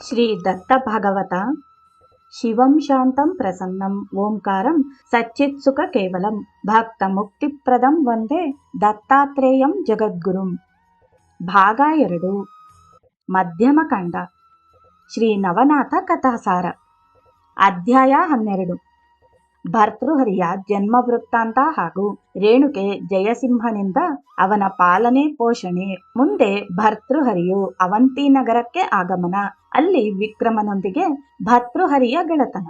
ಶ್ರೀ ದತ್ತ ಭಾಗವತ ಶಿವಂ ಶಾಂತಂ ಪ್ರಸನ್ನಂ ಓಂಕಾರಂ ಸಚ್ಚಿತ್ಸುಖ ಕೇವಲಂ ಭಕ್ತ ಮುಕ್ತಿಪ್ರದಂ ವಂದೇ ದತ್ತಾತ್ರೇಯಂ ಜಗದ್ಗುರುಂ ಭಾಗ ಎರಡು ಮಧ್ಯಮ ಕಂಡ ಶ್ರೀ ನವನಾಥ ಕಥಾಸಾರ ಅಧ್ಯಾಯ ಹನ್ನೆರಡು ಭರ್ತೃಹರಿಯ ಜನ್ಮ ವೃತ್ತಾಂತ ಹಾಗೂ ರೇಣುಕೆ ಜಯಸಿಂಹನಿಂದ ಅವನ ಪಾಲನೆ ಪೋಷಣೆ. ಮುಂದೆ ಭರ್ತೃಹರಿಯು ಅವಂತಿ ನಗರಕ್ಕೆ ಆಗಮನ. ಅಲ್ಲಿ ವಿಕ್ರಮನೊಂದಿಗೆ ಭರ್ತೃಹರಿಯ ಗೆಳೆತನ.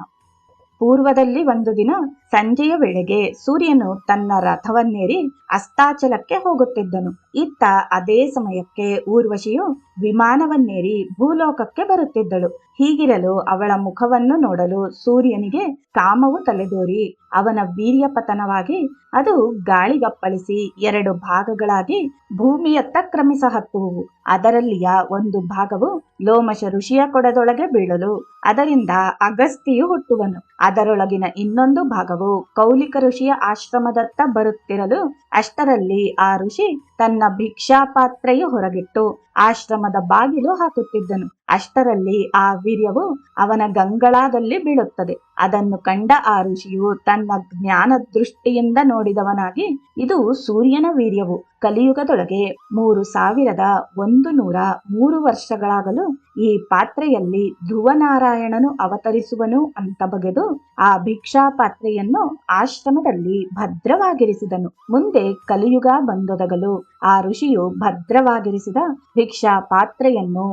ಪೂರ್ವದಲ್ಲಿ ಒಂದು ದಿನ ಸಂಜೆಯ ವೇಳೆಗೆ ಸೂರ್ಯನು ತನ್ನ ರಥವನ್ನೇರಿ ಅಸ್ತಾಚಲಕ್ಕೆ ಹೋಗುತ್ತಿದ್ದನು. ಇತ್ತ ಅದೇ ಸಮಯಕ್ಕೆ ಊರ್ವಶಿಯು ವಿಮಾನವನ್ನೇರಿ ಭೂಲೋಕಕ್ಕೆ ಬರುತ್ತಿದ್ದಳು. ಹೀಗಿರಲು ಅವಳ ಮುಖವನ್ನು ನೋಡಲು ಸೂರ್ಯನಿಗೆ ಕಾಮವು ತಲೆದೋರಿ. ಅವನ ವೀರ್ಯ ಪತನವಾಗಿ ಅದು ಗಾಳಿಗಪ್ಪಳಿಸಿ ಎರಡು ಭಾಗಗಳಾಗಿ ಭೂಮಿಯತ್ತ ಕ್ರಮಿಸ ಹತ್ತುವು. ಅದರಲ್ಲಿಯ ಒಂದು ಭಾಗವು ಲೋಮಶ ಋಷಿಯ ಕೊಡದೊಳಗೆ ಬೀಳಲು ಅದರಿಂದ ಅಗಸ್ತಿಯು ಹುಟ್ಟುವನು. ಅದರೊಳಗಿನ ಇನ್ನೊಂದು ಭಾಗವು ಕೌಲಿಕ ಋಷಿಯ ಆಶ್ರಮದತ್ತ ಬರುತ್ತಿರಲು ಅಷ್ಟರಲ್ಲಿ ಆ ಋಷಿ ತನ್ನ ಭಿಕ್ಷಾಪಾತ್ರೆಯು ಹೊರಗಿಟ್ಟು ಆಶ್ರಮದ ಬಾಗಿಲು ಹಾಕುತ್ತಿದ್ದನು. ಅಷ್ಟರಲ್ಲಿ ಆ ವೀರ್ಯವು ಅವನ ಗಂಗಳಾದಲ್ಲಿ ಬೀಳುತ್ತದೆ. ಅದನ್ನು ಕಂಡ ಆ ಋಷಿಯು ತನ್ನ ಜ್ಞಾನ ದೃಷ್ಟಿಯಿಂದ ನೋಡಿದವನಾಗಿ, ಇದು ಸೂರ್ಯನ ವೀರ್ಯವು. ಕಲಿಯುಗದೊಳಗೆ ಮೂರು ಸಾವಿರದ ಒಂದು ನೂರ ಮೂರು ವರ್ಷಗಳಾಗಲು ಈ ಪಾತ್ರೆಯಲ್ಲಿ ಧ್ರುವನಾರಾಯಣನು ಅವತರಿಸುವನು ಅಂತ ಬಗೆದು ಆ ಭಿಕ್ಷಾ ಪಾತ್ರೆಯನ್ನು ಆಶ್ರಮದಲ್ಲಿ ಭದ್ರವಾಗಿರಿಸಿದನು. ಮುಂದೆ ಕಲಿಯುಗ ಬಂದೊದಗಲು ಆ ಋಷಿಯು ಭದ್ರವಾಗಿರಿಸಿದ ಭಿಕ್ಷಾ ಪಾತ್ರೆಯನ್ನು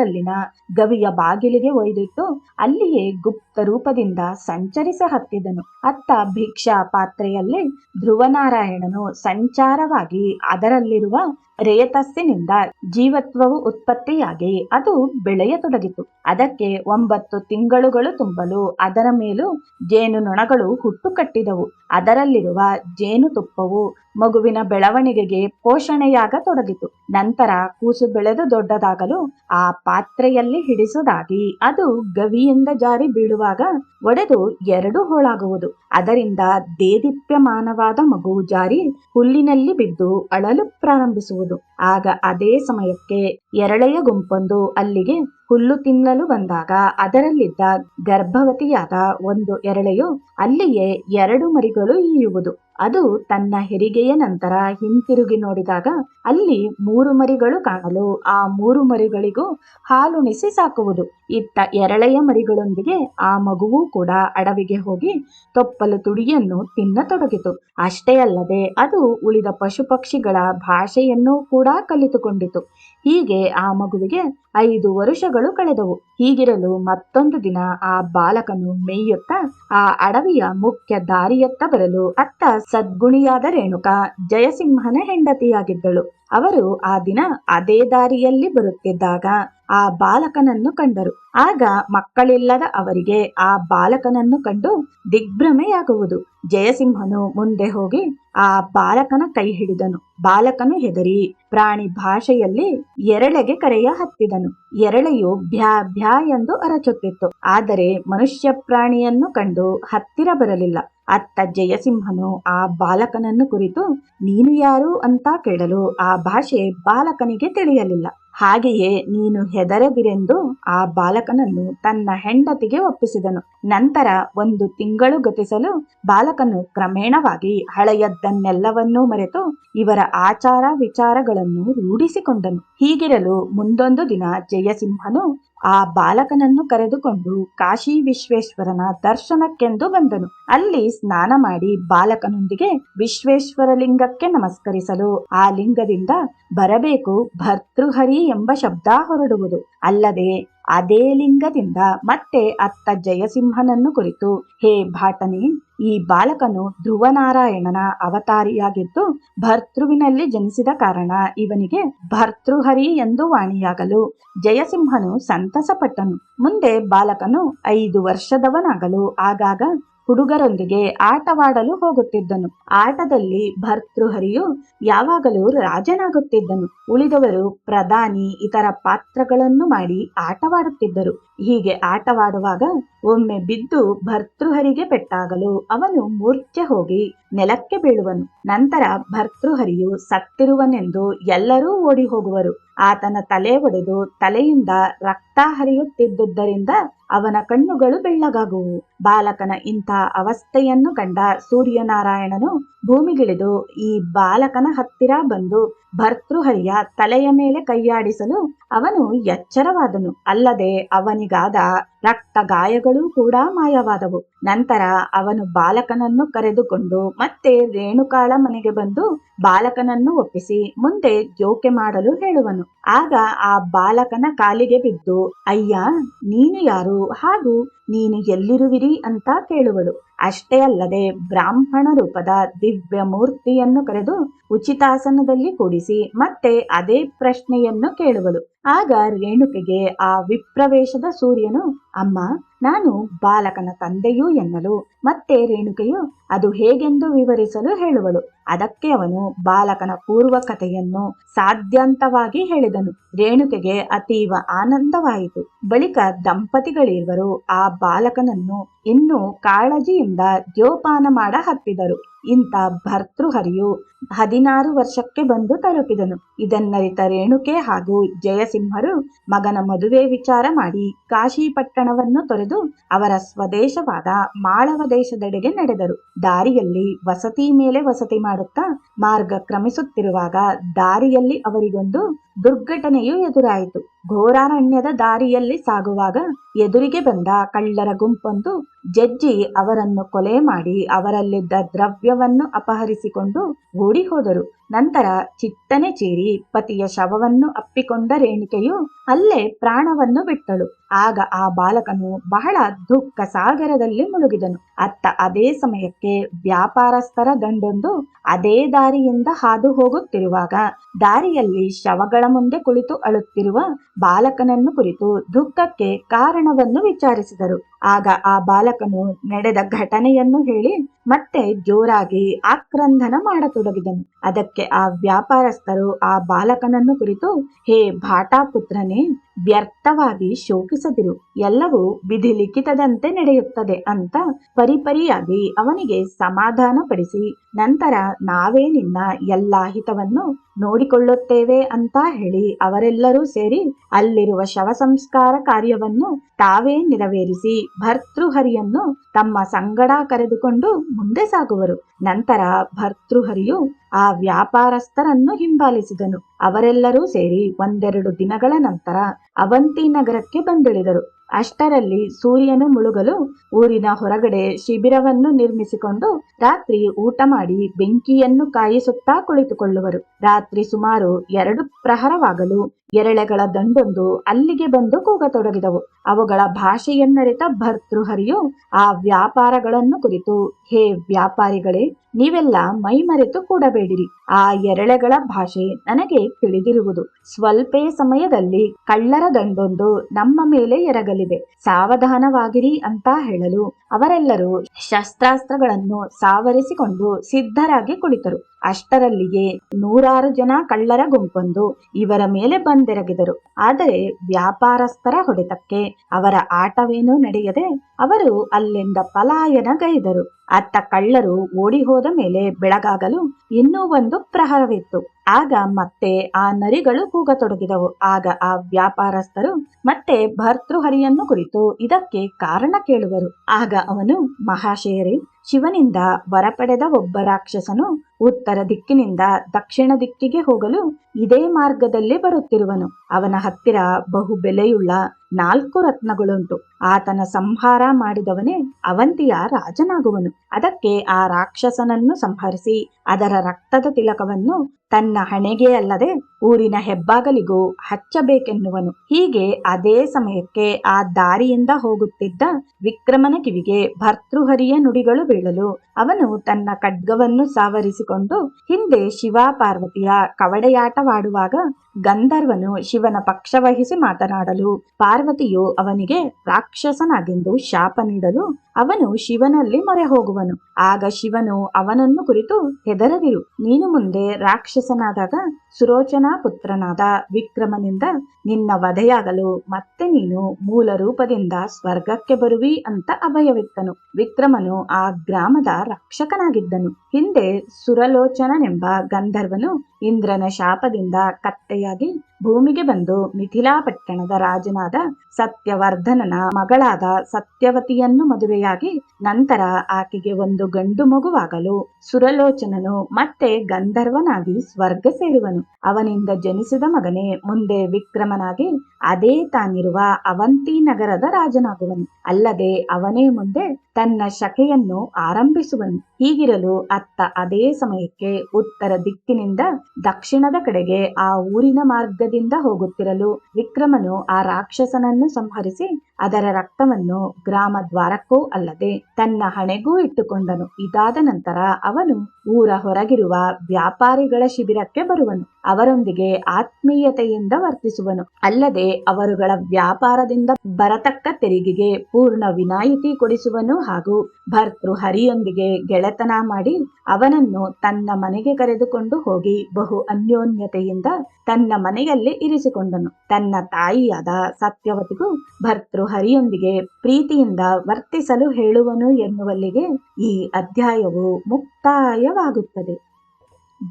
ಮದರಾಚಲದಲ್ಲಿನ ಗವಿಯ ಬಾಗಿಲಿಗೆ ಒಯ್ದಿಟ್ಟು ಅಲ್ಲಿಯೇ ಗುಪ್ತ ರೂಪದಿಂದ ಸಂಚರಿಸ ಹತ್ತಿದನು. ಅತ್ತ ಭಿಕ್ಷಾ ಪಾತ್ರೆಯಲ್ಲಿ ಧ್ರುವನಾರಾಯಣನು ಸಂಚಾರವಾಗಿ ಅದರಲ್ಲಿರುವ ರೇತಸ್ಸಿನಿಂದ ಜೀವತ್ವವು ಉತ್ಪತ್ತಿಯಾಗಿ ಅದು ಬೆಳೆಯತೊಡಗಿತು. ಅದಕ್ಕೆ ಒಂಬತ್ತು ತಿಂಗಳುಗಳು ತುಂಬಲು, ಅದರ ಮೇಲೂ ಜೇನುನೊಣಗಳು ಹುಟ್ಟು ಕಟ್ಟಿದವು ಅದರಲ್ಲಿರುವ ಜೇನುತುಪ್ಪವು ಮಗುವಿನ ಬೆಳವಣಿಗೆಗೆ ಪೋಷಣೆಯಾಗತೊಡಗಿತು. ನಂತರ ಕೂಸು ಬೆಳೆದು ದೊಡ್ಡದಾಗಲು ಆ ಪಾತ್ರೆಯಲ್ಲಿ ಹಿಡಿಸುವುದಾಗಿ ಅದು ಗವಿಯಿಂದ ಜಾರಿ ಬೀಳುವಾಗ ಒಡೆದು ಎರಡು ಹೋಳಾಗುವುದು. ಅದರಿಂದ ದೇದೀಪ್ಯಮಾನವಾದ ಮಗು ಜಾರಿ ಹುಲ್ಲಿನಲ್ಲಿ ಬಿದ್ದು ಅಳಲು ಪ್ರಾರಂಭಿಸುವುದು. ಆಗ ಅದೇ ಸಮಯಕ್ಕೆ ಎರಳೆಯ ಗುಂಪೊಂದು ಅಲ್ಲಿಗೆ ಹುಲ್ಲು ತಿನ್ನಲು ಬಂದಾಗ ಅದರಲ್ಲಿದ್ದ ಗರ್ಭವತಿಯಾದ ಒಂದು ಎರಳೆಯು ಅಲ್ಲಿಯೇ ಎರಡು ಮರಿಗಳು ಈಯುವುದು ಅದು ತನ್ನ ಹೆರಿಗೆಯ ನಂತರ ಹಿಂತಿರುಗಿ ನೋಡಿದಾಗ ಅಲ್ಲಿ ಮೂರು ಮರಿಗಳು ಕಾಣಲು ಆ ಮೂರು ಮರಿಗಳಿಗೂ ಹಾಲುಣಿಸಿ ಸಾಕುವುದು. ಇತ್ತ ಎರಳೆಯ ಮರಿಗಳೊಂದಿಗೆ ಆ ಮಗುವೂ ಕೂಡ ಅಡವಿಗೆ ಹೋಗಿ ತೊಪ್ಪಲು ತುಡಿಯನ್ನು ತಿನ್ನತೊಡಗಿತು. ಅಷ್ಟೇ ಅಲ್ಲದೆ ಅದು ಉಳಿದ ಪಶು ಪಕ್ಷಿಗಳ ಭಾಷೆಯನ್ನು ಕೂಡ ಕಲಿತುಕೊಂಡಿತು. ಹೀಗೆ ಆ ಮಗುವಿಗೆ ಐದು ವರುಷಗಳು ಕಳೆದವು. ಹೀಗಿರಲು ಮತ್ತೊಂದು ದಿನ ಆ ಬಾಲಕನು ಮೇಯುತ್ತ ಆ ಅಡವಿಯ ಮುಖ್ಯ ದಾರಿಯತ್ತ ಬರಲು ಅತ್ತ ಸದ್ಗುಣಿಯಾದ ರೇಣುಕ ಜಯಸಿಂಹನ ಹೆಂಡತಿಯಾಗಿದ್ದಳು. ಅವರು ಆ ದಿನ ಅದೇ ದಾರಿಯಲ್ಲಿ ಬರುತ್ತಿದ್ದಾಗ ಆ ಬಾಲಕನನ್ನು ಕಂಡರು. ಆಗ ಮಕ್ಕಳಿಲ್ಲದ ಅವರಿಗೆ ಆ ಬಾಲಕನನ್ನು ಕಂಡು ದಿಗ್ಭ್ರಮೆಯಾಗುವುದು. ಜಯಸಿಂಹನು ಮುಂದೆ ಹೋಗಿ ಆ ಬಾಲಕನ ಕೈ ಹಿಡಿದನು. ಬಾಲಕನು ಹೆದರಿ ಪ್ರಾಣಿ ಭಾಷೆಯಲ್ಲಿ ಎರಳೆಗೆ ಕರೆಯ ಹತ್ತಿದನು. ಎರಳೆಯು ಭ್ಯಾ ಭ್ಯಾ ಎಂದು ಅರಚುತ್ತಿತ್ತು. ಆದರೆ ಮನುಷ್ಯ ಪ್ರಾಣಿಯನ್ನು ಕಂಡು ಹತ್ತಿರ ಬರಲಿಲ್ಲ. ಅತ್ತ ಜಯಸಿಂಹನು ಆ ಬಾಲಕನನ್ನು ಕುರಿತು, ನೀನು ಯಾರು ಅಂತ ಕೇಳಲು ಆ ಭಾಷೆ ಬಾಲಕನಿಗೆ ತಿಳಿಯಲಿಲ್ಲ. ಹಾಗೆಯೇ ನೀನು ಹೆದರದಿರೆಂದು ಆ ಬಾಲಕನನ್ನು ತನ್ನ ಹೆಂಡತಿಗೆ ಒಪ್ಪಿಸಿದನು. ನಂತರ ಒಂದು ತಿಂಗಳು ಗತಿಸಲು ಬಾಲಕನು ಕ್ರಮೇಣವಾಗಿ ಹಳೆಯದ್ದನ್ನೆಲ್ಲವನ್ನೂ ಮರೆತು ಇವರ ಆಚಾರ ವಿಚಾರಗಳನ್ನು ರೂಢಿಸಿಕೊಂಡನು. ಹೀಗಿರಲು ಮುಂದೊಂದು ದಿನ ಜಯಸಿಂಹನು ಆ ಬಾಲಕನನ್ನು ಕರೆದುಕೊಂಡು ಕಾಶಿ ವಿಶ್ವೇಶ್ವರನ ದರ್ಶನಕ್ಕೆಂದು ಬಂದನು. ಅಲ್ಲಿ ಸ್ನಾನ ಮಾಡಿ ಬಾಲಕನೊಂದಿಗೆ ವಿಶ್ವೇಶ್ವರ ಲಿಂಗಕ್ಕೆ ನಮಸ್ಕರಿಸಲು ಆ ಲಿಂಗದಿಂದ ಬರಬೇಕು ಭರ್ತೃಹರಿ ಎಂಬ ಶಬ್ದ ಹೊರಡುವುದು. ಅಲ್ಲದೆ ಅದೇ ಲಿಂಗದಿಂದ ಮತ್ತೆ ಅತ್ತ ಜಯಸಿಂಹನನ್ನು ಕುರಿತು, ಹೇ ಭಾಟನೆ, ಈ ಬಾಲಕನು ಧ್ರುವನಾರಾಯಣನ ಅವತಾರಿಯಾಗಿದ್ದು ಭರ್ತೃವಿನಲ್ಲಿ ಜನಿಸಿದ ಕಾರಣ ಇವನಿಗೆ ಭರ್ತೃಹರಿ ಎಂದು ವಾಣಿಯಾಗಲು. ಜಯಸಿಂಹನು ಸಂತಸಪಟ್ಟನು. ಮುಂದೆ ಬಾಲಕನು ಐದು ವರ್ಷದವನಾಗಲು. ಆಗಾಗ ಹುಡುಗರೊಂದಿಗೆ ಆಟವಾಡಲು ಹೋಗುತ್ತಿದ್ದನು. ಆಟದಲ್ಲಿ ಭರ್ತೃಹರಿಯು ಯಾವಾಗಲೂ ರಾಜನಾಗುತ್ತಿದ್ದನು. ಉಳಿದವರು ಪ್ರಧಾನಿ, ಇತರ ಪಾತ್ರಗಳನ್ನು ಮಾಡಿ ಆಟವಾಡುತ್ತಿದ್ದರು. ಹೀಗೆ ಆಟವಾಡುವಾಗ ಒಮ್ಮೆ ಬಿದ್ದು ಭರ್ತೃಹರಿಗೆ ಪೆಟ್ಟಾಗಲು ಅವನು ಮೂರ್ಛೆ ಹೋಗಿ ನೆಲಕ್ಕೆ ಬೀಳುವನು. ನಂತರ ಭರ್ತೃಹರಿಯು ಸತ್ತಿರುವನೆಂದು ಎಲ್ಲರೂ ಓಡಿ ಹೋಗುವರು ಆತನ ತಲೆ ಒಡೆದು ತಲೆಯಿಂದ ರಕ್ತ ಹರಿಯುತ್ತಿದ್ದುದರಿಂದ ಅವನ ಕಣ್ಣುಗಳು ಬೆಳ್ಳಗಾಗುವು. ಬಾಲಕನ ಇಂಥ ಅವಸ್ಥೆಯನ್ನು ಕಂಡ ಸೂರ್ಯನಾರಾಯಣನು ಭೂಮಿಗಿಳಿದು ಈ ಬಾಲಕನ ಹತ್ತಿರ ಬಂದು ಭರ್ತೃಹರಿಯ ತಲೆಯ ಮೇಲೆ ಕೈಯಾಡಿಸಲು ಅವನು ಎಚ್ಚರವಾದನು. ಅಲ್ಲದೆ ಅವನಿಗಾದ ರಕ್ತ ಗಾಯಗಳೂ ಕೂಡ ಮಾಯವಾದವು. ನಂತರ ಅವನು ಬಾಲಕನನ್ನು ಕರೆದುಕೊಂಡು ಮತ್ತೆ ರೇಣುಕಾಳ ಮನೆಗೆ ಬಂದು ಬಾಲಕನನ್ನು ಒಪ್ಪಿಸಿ ಮುಂದೆ ಜೋಕೆ ಮಾಡಲು ಹೇಳುವನು. ಆಗ ಆ ಬಾಲಕನ ಕಾಲಿಗೆ ಬಿದ್ದು, ಅಯ್ಯ, ನೀನು ಯಾರು? ಹಾಗೂ ನೀನು ಎಲ್ಲಿರುವಿರಿ? ಅಂತ ಕೇಳುವಳು. ಅಷ್ಟೇ ಅಲ್ಲದೆ ಬ್ರಾಹ್ಮಣ ರೂಪದ ದಿವ್ಯ ಮೂರ್ತಿಯನ್ನು ಕರೆದು ಉಚಿತಾಸನದಲ್ಲಿ ಕೂಡಿಸಿ ಮತ್ತೆ ಅದೇ ಪ್ರಶ್ನೆಯನ್ನು ಕೇಳುವಳು. ಆಗ ರೇಣುಕೆಗೆ ಆ ವಿಪ್ರವೇಶದ ಸೂರ್ಯನು, ಅಮ್ಮ, ನಾನು ಬಾಲಕನ ತಂದೆಯೂ ಎನ್ನಲು, ಮತ್ತೆ ರೇಣುಕೆಯು ಅದು ಹೇಗೆಂದು ವಿವರಿಸಲು ಹೇಳುವಳು. ಅದಕ್ಕೆ ಅವನು ಬಾಲಕನ ಪೂರ್ವ ಕಥೆಯನ್ನು ಸಾಧ್ಯಾಂತವಾಗಿ ಹೇಳಿದನು. ರೇಣುಕೆಗೆ ಅತೀವ ಆನಂದವಾಯಿತು. ಬಳಿಕ ದಂಪತಿಗಳಿರುವರು ಆ ಬಾಲಕನನ್ನು ಇನ್ನು ಕಾಳಜಿಯಿಂದ ಜೋಪಾನ ಮಾಡ ಹತ್ತಿದರು. ಇಂಥ ಭರ್ತೃಹರಿಯು ಹದಿನಾರು ವರ್ಷಕ್ಕೆ ಬಂದು ತಲುಪಿದನು. ಇದನ್ನರಿತ ರೇಣುಕೆ ಹಾಗೂ ಜಯಸಿಂಹರು ಮಗನ ಮದುವೆ ವಿಚಾರ ಮಾಡಿ ಕಾಶಿ ಪಟ್ಟಣವನ್ನು ತೊರೆದು ಅವರ ಸ್ವದೇಶವಾದ ಮಾಳವ ದೇಶದೆಡೆಗೆ ನಡೆದರು. ದಾರಿಯಲ್ಲಿ ವಸತಿ ಮೇಲೆ ವಸತಿ ಮಾಡುತ್ತಾ ಮಾರ್ಗ ಕ್ರಮಿಸುತ್ತಿರುವಾಗ ದಾರಿಯಲ್ಲಿ ಅವರಿಗೊಂದು ದುರ್ಘಟನೆಯು ಎದುರಾಯಿತು. ಘೋರಾರಣ್ಯದ ದಾರಿಯಲ್ಲಿ ಸಾಗುವಾಗ ಎದುರಿಗೆ ಬಂದ ಕಳ್ಳರ ಗುಂಪೊಂದು ಜಜ್ಜಿ ಅವರನ್ನು ಕೊಲೆ ಮಾಡಿ ಅವರಲ್ಲಿದ್ದ ದ್ರವ್ಯವನ್ನು ಅಪಹರಿಸಿಕೊಂಡು ಓಡಿ ಹೋದರು. ನಂತರ ಚಿತ್ತನೆ ಚೀರಿ ಪತಿಯ ಶವವನ್ನು ಅಪ್ಪಿಕೊಂಡ ರೇಣಿಕೆಯು ಅಲ್ಲೇ ಪ್ರಾಣವನ್ನು ಬಿಟ್ಟಳು. ಆಗ ಆ ಬಾಲಕನು ಬಹಳ ದುಃಖ ಸಾಗರದಲ್ಲಿ ಮುಳುಗಿದನು. ಅತ್ತ ಅದೇ ಸಮಯಕ್ಕೆ ವ್ಯಾಪಾರಸ್ಥರ ಗಂಡೊಂದು ಅದೇ ದಾರಿಯಿಂದ ಹಾದು ಹೋಗುತ್ತಿರುವಾಗ ದಾರಿಯಲ್ಲಿ ಶವಗಳ ಮುಂದೆ ಕುಳಿತು ಅಳುತ್ತಿರುವ ಬಾಲಕನನ್ನು ಕುರಿತು ದುಃಖಕ್ಕೆ ಕಾರಣವನ್ನು ವಿಚಾರಿಸಿದರು. ಆಗ ಆ ಬಾಲಕನು ನಡೆದ ಘಟನೆಯನ್ನು ಹೇಳಿ ಮತ್ತೆ ಜೋರಾಗಿ ಆಕ್ರಂದನ ಮಾಡತೊಡಗಿದನು. ಅದಕ್ಕೆ ಆ ವ್ಯಾಪಾರಸ್ಥರು ಆ ಬಾಲಕನನ್ನು ಕುರಿತು, ಹೇ ಭಾಟಾಪುತ್ರನೇ, ವ್ಯರ್ಥವಾಗಿ ಶೋಕಿಸದಿರು. ಎಲ್ಲವೂ ವಿಧಿಲಿಖಿತದಂತೆ ನಡೆಯುತ್ತದೆ ಅಂತ ಪರಿಪರಿಯಾಗಿ ಅವನಿಗೆ ಸಮಾಧಾನ ಪಡಿಸಿ ನಂತರ ನಾವೇ ನಿನ್ನ ಎಲ್ಲಾ ಹಿತವನ್ನು ನೋಡಿಕೊಳ್ಳುತ್ತೇವೆ ಅಂತ ಹೇಳಿ ಅವರೆಲ್ಲರೂ ಸೇರಿ ಅಲ್ಲಿರುವ ಶವ ಸಂಸ್ಕಾರ ಕಾರ್ಯವನ್ನು ತಾವೇ ನೆರವೇರಿಸಿ ಭರ್ತೃಹರಿಯನ್ನು ತಮ್ಮ ಸಂಗಡ ಕರೆದುಕೊಂಡು ಮುಂದೆ ಸಾಗುವರು. ನಂತರ ಭರ್ತೃಹರಿಯು ಆ ವ್ಯಾಪಾರಸ್ಥರನ್ನು ಹಿಂಬಾಲಿಸಿದನು. ಅವರೆಲ್ಲರೂ ಸೇರಿ ಒಂದೆರಡು ದಿನಗಳ ನಂತರ ಅವಂತಿ ನಗರಕ್ಕೆ ಬಂದಿಳಿದರು. ಅಷ್ಟರಲ್ಲಿ ಸೂರ್ಯನು ಮುಳುಗಲು ಊರಿನ ಹೊರಗಡೆ ಶಿಬಿರವನ್ನು ನಿರ್ಮಿಸಿಕೊಂಡು ರಾತ್ರಿ ಊಟ ಮಾಡಿ ಬೆಂಕಿಯನ್ನು ಕಾಯಿಸುತ್ತಾ ಕುಳಿತುಕೊಳ್ಳುವರು. ರಾತ್ರಿ ಸುಮಾರು ಎರಡು ಪ್ರಹರವಾಗಲು ಎರಳೆಗಳ ದಂಡೊಂದು ಅಲ್ಲಿಗೆ ಬಂದು ಕೂಗತೊಡಗಿದವು. ಅವುಗಳ ಭಾಷೆಯನ್ನರಿತ ಭರ್ತೃಹರಿಯು ಆ ವ್ಯಾಪಾರಗಳನ್ನು ಕುರಿತು, ಹೇ ವ್ಯಾಪಾರಿಗಳೇ ನೀವೆಲ್ಲ ಮೈಮರೆತು ಕೂಡಬೇಡಿರಿ. ಆ ಎರಳೆಗಳ ಭಾಷೆ ನನಗೆ ತಿಳಿದಿರುವುದು. ಸ್ವಲ್ಪೇ ಸಮಯದಲ್ಲಿ ಕಳ್ಳರ ದಂಡೊಂದು ನಮ್ಮ ಮೇಲೆ ಎರಗಲಿದೆ. ಸಾವಧಾನವಾಗಿರಿ ಅಂತ ಹೇಳಲು ಅವರೆಲ್ಲರೂ ಶಸ್ತ್ರಾಸ್ತ್ರಗಳನ್ನು ಸಾವರಿಸಿಕೊಂಡು ಸಿದ್ಧರಾಗಿ ಕುಳಿತರು. ಅಷ್ಟರಲ್ಲಿಯೇ ನೂರಾರು ಜನ ಕಳ್ಳರ ಗುಂಪೊಂದು ಇವರ ಮೇಲೆ ಬಂದೆರಗಿದರು. ಆದರೆ ವ್ಯಾಪಾರಸ್ಥರ ಹೊಡೆತಕ್ಕೆ ಅವರ ಆಟವೇನೂ ನಡೆಯದೆ ಅವರು ಅಲ್ಲಿಂದ ಪಲಾಯನಗೈದರು ಅತ್ತ ಕಳ್ಳರು ಓಡಿ ಹೋದ ಮೇಲೆ ಬೆಳಗಾಗಲು ಇನ್ನೂ ಒಂದು ಪ್ರಹರವಿತ್ತು. ಆಗ ಮತ್ತೆ ಆ ನರಿಗಳು ಕೂಗತೊಡಗಿದವು. ಆಗ ಆ ವ್ಯಾಪಾರಸ್ಥರು, ಮತ್ತೆ ಭರ್ತೃಹರಿಯನ್ನು ಕುರಿತು ಇದಕ್ಕೆ ಕಾರಣ ಕೇಳುವರು. ಆಗ ಅವನು ಮಹಾಶೇರಿ ಶಿವನಿಂದ ಬರಪಡೆದ ಒಬ್ಬ ರಾಕ್ಷಸನು ಉತ್ತರ ದಿಕ್ಕಿನಿಂದ ದಕ್ಷಿಣ ದಿಕ್ಕಿಗೆ ಹೋಗಲು ಇದೇ ಮಾರ್ಗದಲ್ಲಿ ಬರುತ್ತಿರುವನು. ಅವನ ಹತ್ತಿರ ಬಹು ಬೆಲೆಯುಳ್ಳ ನಾಲ್ಕು ರತ್ನಗಳುಂಟು. ಆತನ ಸಂಹಾರ ಮಾಡಿದವನೇ ಅವಂತಿಯ ರಾಜನಾಗುವನು. ಅದಕ್ಕೆ ಆ ರಾಕ್ಷಸನನ್ನು ಸಂಹರಿಸಿ ಅದರ ರಕ್ತದ ತಿಲಕವನ್ನು ತನ್ನ ಹಣೆಗೆ ಅಲ್ಲದೆ ಊರಿನ ಹೆಬ್ಬಾಗಲಿಗೂ ಹಚ್ಚಬೇಕೆನ್ನುವನು. ಹೀಗೆ ಅದೇ ಸಮಯಕ್ಕೆ ಆ ದಾರಿಯಿಂದ ಹೋಗುತ್ತಿದ್ದ ವಿಕ್ರಮನ ಕಿವಿಗೆ ಭರ್ತೃಹರಿಯ ನುಡಿಗಳು ಬೀಳಲು ಅವನು ತನ್ನ ಖಡ್ಗವನ್ನು ಸಾವರಿಸಿಕೊಂಡು ಹಿಂದೆ ಶಿವ ಪಾರ್ವತಿಯ ಕವಡೆಯಾಟವಾಡುವಾಗ ಗಂಧರ್ವನು ಶಿವನ ಪಕ್ಷ ವಹಿಸಿ ಮಾತನಾಡಲು ಪಾರ್ವತಿಯು ಅವನಿಗೆ ರಾಕ್ಷಸನಾಗೆಂದು ಶಾಪ ನೀಡಲು ಅವನು ಶಿವನಲ್ಲಿ ಮೊರೆ ಹೋಗುವನು ಆಗ ಶಿವನು ಅವನನ್ನು ಕುರಿತು ಹೆದರದಿರು ನೀನು ಮುಂದೆ ರಾಕ್ಷಸನಾದಾಗ ಸುರೋಚನಾ ಪುತ್ರನಾದ ವಿಕ್ರಮನಿಂದ ನಿನ್ನ ವಧೆಯಾಗಲು ಮತ್ತೆ ನೀನು ಮೂಲ ರೂಪದಿಂದ ಸ್ವರ್ಗಕ್ಕೆ ಬರುವಿ ಅಂತ ಅಭಯವಿತ್ತನು. ವಿಕ್ರಮನು ಆ ಗ್ರಾಮದ ರಕ್ಷಕನಾಗಿದ್ದನು. ಹಿಂದೆ ಸುರಲೋಚನನೆಂಬ ಗಂಧರ್ವನು ಇಂದ್ರನ ಶಾಪದಿಂದ ಕತ್ತೆಯಾಗಿ ಭೂಮಿಗೆ ಬಂದು ಮಿಥಿಲಾ ಪಟ್ಟಣದ ರಾಜನಾದ ಸತ್ಯವರ್ಧನನ ಮಗಳಾದ ಸತ್ಯವತಿಯನ್ನು ಮದುವೆಯಾಗಿ ನಂತರ ಆಕೆಗೆ ಒಂದು ಗಂಡು ಮಗುವಾಗಲು ಸುರಲೋಚನನು ಮತ್ತೆ ಗಂಧರ್ವನಾಗಿ ಸ್ವರ್ಗ ಸೇರುವನು. ಅವನಿಂದ ಜನಿಸಿದ ಮಗನೇ. ಮುಂದೆ ವಿಕ್ರಮನಾಗಿ ಅದೇ ತಾನಿರುವ ಅವಂತಿ ನಗರದ ರಾಜನಾಗುವನು. ಅಲ್ಲದೆ ಅವನೇ ಮುಂದೆ ತನ್ನ ಶಕೆಯನ್ನು ಆರಂಭಿಸುವನು. ಹೀಗಿರಲು ಅತ್ತ ಅದೇ ಸಮಯಕ್ಕೆ ಉತ್ತರ ದಿಕ್ಕಿನಿಂದ ದಕ್ಷಿಣದ ಕಡೆಗೆ ಆ ಊರಿನ ಮಾರ್ಗದಿಂದ ಹೋಗುತ್ತಿರಲು ವಿಕ್ರಮನು ಆ ರಾಕ್ಷಸನನ್ನು ಸಂಹರಿಸಿ ಅದರ ರಕ್ತವನ್ನು ಗ್ರಾಮ ದ್ವಾರಕ್ಕೂ ಅಲ್ಲದೆ ತನ್ನ ಹಣೆಗೂ ಇಟ್ಟುಕೊಂಡನು. ಇದಾದ ನಂತರ ಅವನು ಊರ ಹೊರಗಿರುವ ವ್ಯಾಪಾರಿಗಳ ಶಿಬಿರಕ್ಕೆ ಬರುವನು. ಅವರೊಂದಿಗೆ ಆತ್ಮೀಯತೆಯಿಂದ ವರ್ತಿಸುವನು. ಅಲ್ಲದೆ ಅವರುಗಳ ವ್ಯಾಪಾರದಿಂದ ಬರತಕ್ಕ ತೆರಿಗೆಗೆ ಪೂರ್ಣ ವಿನಾಯಿತಿ ಕೊಡಿಸುವನು ಹಾಗೂ ಭರ್ತೃ ಹರಿಯೊಂದಿಗೆ ಗೆಳೆತನ ಮಾಡಿ ಅವನನ್ನು ತನ್ನ ಮನೆಗೆ ಕರೆದುಕೊಂಡು ಹೋಗಿ ಬಹು ಅನ್ಯೋನ್ಯತೆಯಿಂದ ತನ್ನ ಮನೆಯಲ್ಲಿ ಇರಿಸಿಕೊಂಡನು. ತನ್ನ ತಾಯಿಯಾದ ಸತ್ಯವತಿಗೂ ಭರ್ತೃ ಹರಿಯೊಂದಿಗೆ ಪ್ರೀತಿಯಿಂದ ವರ್ತಿಸಲು ಹೇಳುವನು ಎನ್ನುವಲ್ಲಿಗೆ ಈ ಅಧ್ಯಾಯವು ಮುಕ್ತಾಯವಾಗುತ್ತದೆ.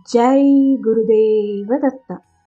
ジャイ・グルデイはだった。